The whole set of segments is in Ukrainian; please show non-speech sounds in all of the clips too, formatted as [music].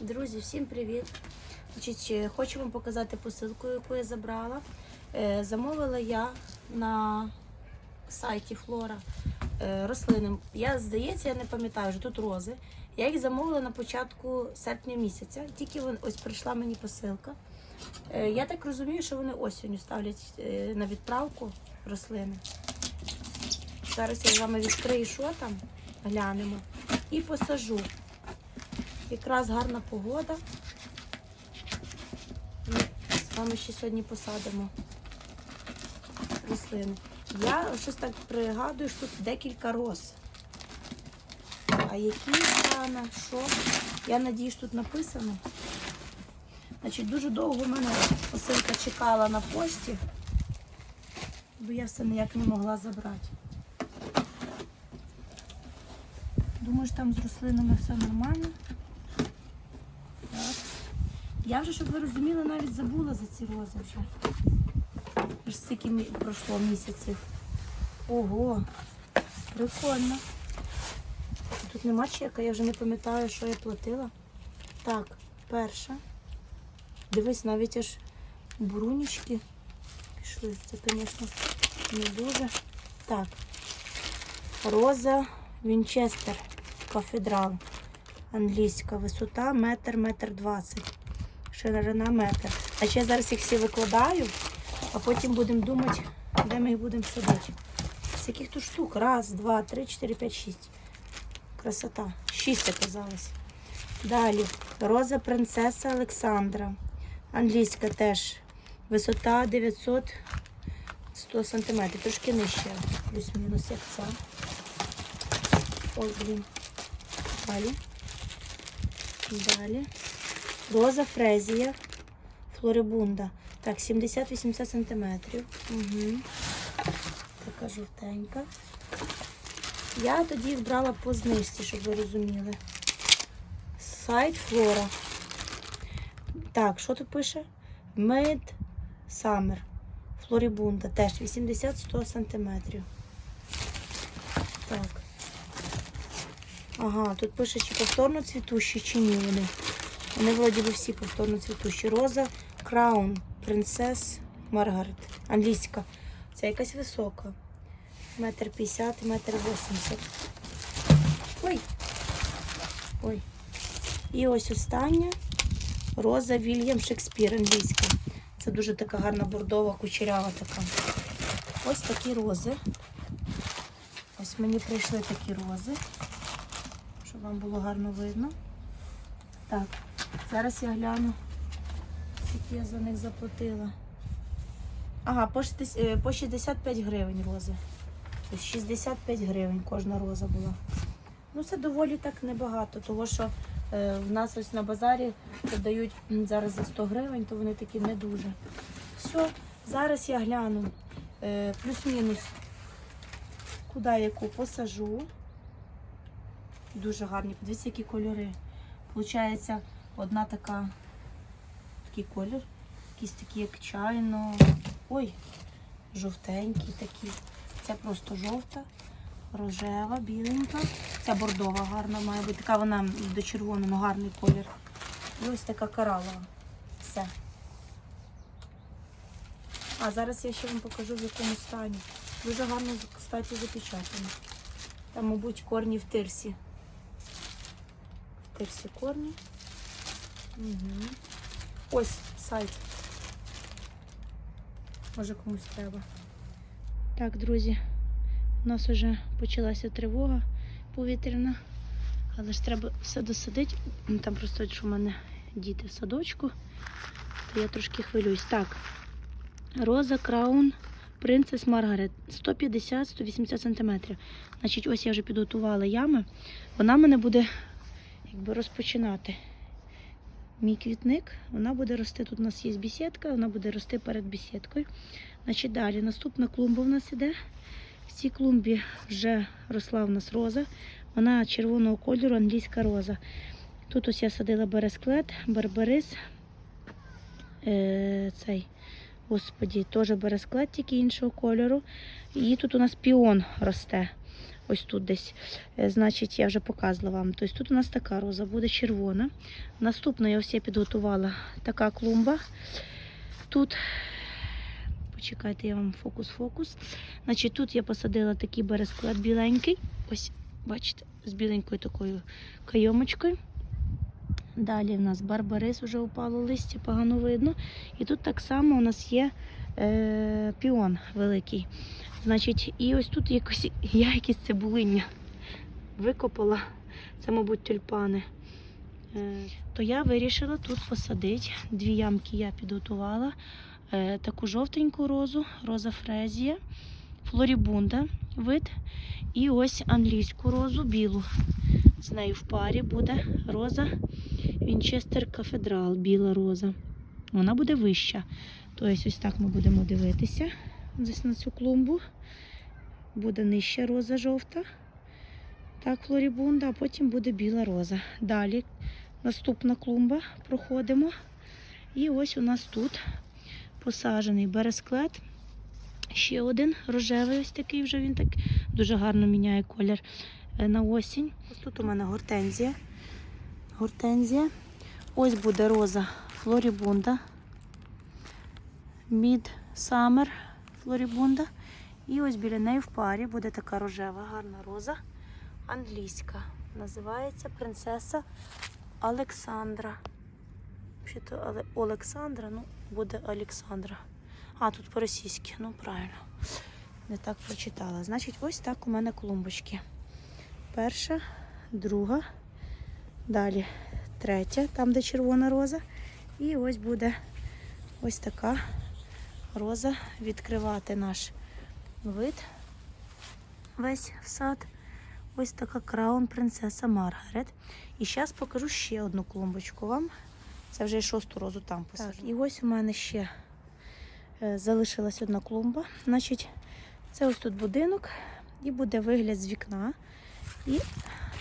Друзі, всім привіт! Значить, е, хочу вам показати посилку, яку я забрала. Е, Замовила я на сайті Флора е, рослини. Я, здається, я не пам'ятаю, вже тут рози. Я їх замовила на початку серпня місяця. Тільки ось прийшла мені посилка. Я так розумію, що вони осінню ставлять на відправку рослини. Зараз я з вами відкрию, що там, глянемо і посажу. Якраз гарна погода. Ми з вами ще сьогодні посадимо рослини. Я щось так пригадую, що тут декілька роз. А які саме, що? Я надію, що тут написано. Значить, дуже довго в мене посилка чекала на пошті, бо я все ніяк не могла забрати. Думаю, що там з рослинами все нормально. Я вже, щоб ви розуміли, навіть забула за ці рози вже. Аж стільки мі- пройшло місяців. Ого, прикольно. Тут нема чека, я вже не пам'ятаю, що я платила. Так, перша. Дивись, навіть аж брунічки пішли. Це, звісно, не дуже. Так. Роза Вінчестер Кафедрал. Англійська висота метр, метр двадцять. Ширина метр. А ще зараз їх всі викладаю, а потім будемо думати, де ми їх будемо садити. З яких тут штук? Раз, два, три, чотири, п'ять, шість. Красота. Шість оказалось. Далі. Роза принцеса Олександра. Англійська теж. Висота 900 100 см. Трошки нижче. Плюс-мінус як ця. Ой, блін. Далі. Далі. Роза Фрезія. Флорибунда. Так, 70-80 см. Угу. Така жовтенька. Я тоді їх по знижці, щоб ви розуміли. Сайт Флора. Так, що тут пише? Mid Summer. Флорибунда. Теж 80-100 см. Так. Ага, тут пише, чи повторно цвітущі, чи ні вони. Вони вроді би всі повторно цвітущі. Роза Краун, принцес Маргарет. Англійська. Це якась висока. Метр п'ятдесят, метр вісімдесят. Ой. Ой. І ось остання. Роза Вільям Шекспір, англійська. Це дуже така гарна бордова, кучерява така. Ось такі рози. Ось мені прийшли такі рози щоб вам було гарно видно. Так, зараз я гляну, скільки я за них заплатила. Ага, по 60 е, 65 гривень рози. Тобто 65 гривень кожна роза була. Ну це доволі так небагато, тому що е, в нас ось на базарі продають зараз за 100 гривень, то вони такі не дуже. Все, зараз я гляну е, плюс-мінус, куди яку посажу. Дуже гарні. Подивіться, які кольори. Получається, одна така, такий колір, якийсь такий, як чайно. Ой, жовтенький такий. Це просто жовта, рожева, біленька. Ця бордова гарна має бути. Така вона до червоного, гарний колір. І ось така коралова. Все. А зараз я ще вам покажу в якому стані. Дуже гарно, кстати, запечатано. Там, мабуть, корні в тирсі. Те всі корні. Угу. Ось сайт. Може комусь треба. Так, друзі, у нас вже почалася тривога повітряна, але ж треба все досадити. Там просто що в мене діти в садочку, то я трошки хвилююсь. Так, Роза Краун Принцес Маргарет 150-180 см. Значить, ось я вже підготувала ями. Вона мене буде якби розпочинати мій квітник. Вона буде рости. Тут у нас є бесідка, вона буде рости перед бесідкою. Значить, далі наступна клумба в нас іде. В цій клумбі вже росла в нас роза. Вона червоного кольору, англійська роза. Тут ось я садила бересклет, барбарис. Е, цей, господі, теж бересклет, тільки іншого кольору. І тут у нас піон росте. Ось тут десь. Е, Значить, я вже показувала вам. Тобто тут у нас така роза буде червона. Наступна я ось я підготувала така клумба. Тут, почекайте, я вам фокус-фокус. Значить, тут я посадила такий бересклет біленький. Ось, бачите, з біленькою такою кайомочкою. Далі в нас барбарис вже упало листя, погано видно. І тут так само у нас є е, піон великий. Значить, і ось тут якось [laughs] я якісь цибулиння викопала. Це, мабуть, тюльпани. Е, то я вирішила тут посадити. Дві ямки я підготувала. Е, таку жовтеньку розу, роза фрезія, флорібунда вид. І ось англійську розу білу. З нею в парі буде роза Вінчестер Кафедрал, біла роза. Вона буде вища. Тобто, ось так ми будемо дивитися десь на цю клумбу. Буде нижча роза жовта. Так, флорібунда, а потім буде біла роза. Далі наступна клумба проходимо. І ось у нас тут посаджений бересклет. Ще один рожевий, ось такий вже він так дуже гарно міняє колір е, на осінь. Ось тут у мене гортензія. Гортензія. Ось буде роза флорібунда. Мід Самер флорібунда. І ось біля неї в парі буде така рожева, гарна роза. Англійська. Називається принцеса Олександра. Взагалі-то Але- Олександра, ну, буде Олександра. А, тут по-російськи, ну правильно. Не так прочитала. Значить, ось так у мене клумбочки. Перша, друга, далі третя, там, де червона роза. І ось буде ось така роза відкривати наш вид. Весь в сад. Ось така краун принцеса Маргарет. І зараз покажу ще одну клумбочку вам. Це вже шосту розу там посажу. Так, і ось у мене ще е, залишилась одна клумба. Значить, це ось тут будинок, і буде вигляд з вікна. І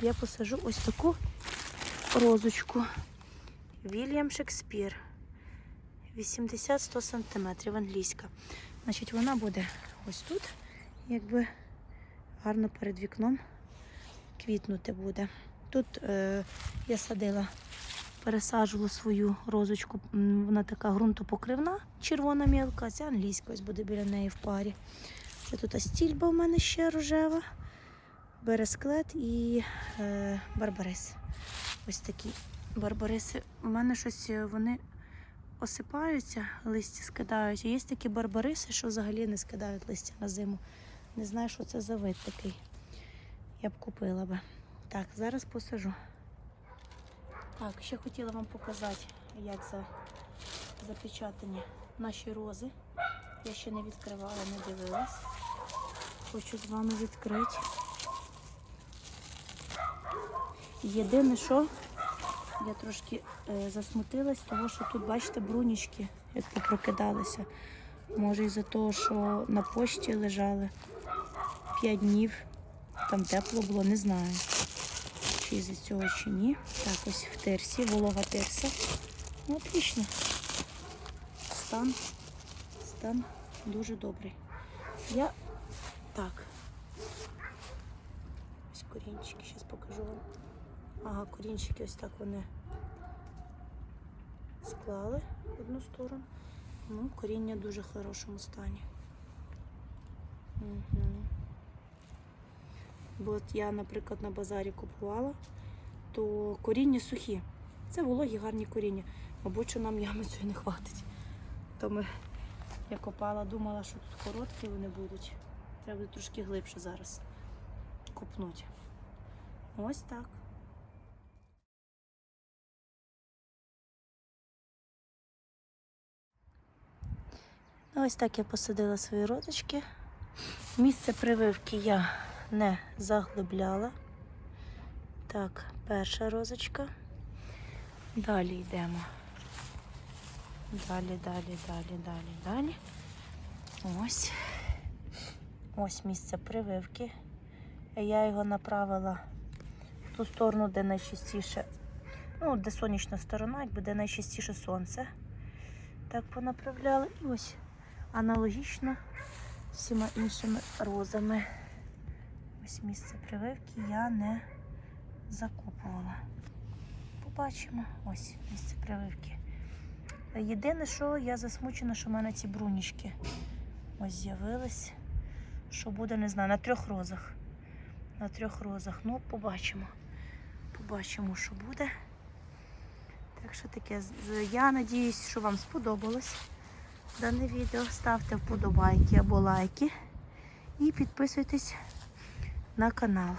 я посажу ось таку розочку. Вільям Шекспір. 80-100 см англійська. Значить, вона буде ось тут, якби гарно перед вікном квітнути буде. Тут е, я садила, пересаджувала свою розочку, вона така ґрунтопокривна, червона мілка, ця англійська ось буде біля неї в парі. Це тут стільба в мене ще рожева, бересклет і е, барбарис. Ось такі барбариси. У мене щось е, вони осипаються, листя скидають. Є такі барбариси, що взагалі не скидають листя на зиму. Не знаю, що це за вид такий. Я б купила би. Так, зараз посажу. Так, ще хотіла вам показати, як за, запечатані наші рози. Я ще не відкривала, не дивилась. Хочу з вами відкрити. Єдине, що я трошки е, засмутилась, тому що тут, бачите, брунічки, як попрокидалися. Може, із-за того, що на пошті лежали 5 днів, там тепло було, не знаю. Чи із-за цього, чи ні. Так, ось в терсі, волога терса. Ну, отлично. Стан, стан дуже добрий. Я так. Ось корінчики, зараз покажу вам. Ага, корінчики ось так вони склали в одну сторону. Ну, коріння в дуже хорошому стані. Угу. От я, наприклад, на базарі купувала, то коріння сухі. Це вологі гарні коріння. Мабуть, що нам ями цієї не хватить. То ми, я копала, думала, що тут короткі вони будуть. Треба трошки глибше зараз копнути. Ось так. Ось так я посадила свої розочки. Місце прививки я не заглибляла. Так, перша розочка. Далі йдемо. Далі, далі, далі, далі, далі. Ось. Ось місце прививки. Я його направила в ту сторону, де найчастіше, ну, де сонячна сторона, якби де найчастіше сонце. Так понаправляли. І ось аналогічно всіма іншими розами. Ось місце прививки я не закопувала. Побачимо. Ось місце прививки. Єдине, що я засмучена, що в мене ці брунічки ось з'явились. Що буде, не знаю, на трьох розах. На трьох розах. Ну, побачимо. Побачимо, що буде. Так що таке, я надіюсь, що вам сподобалось дане відео. Ставте вподобайки або лайки і підписуйтесь на канал.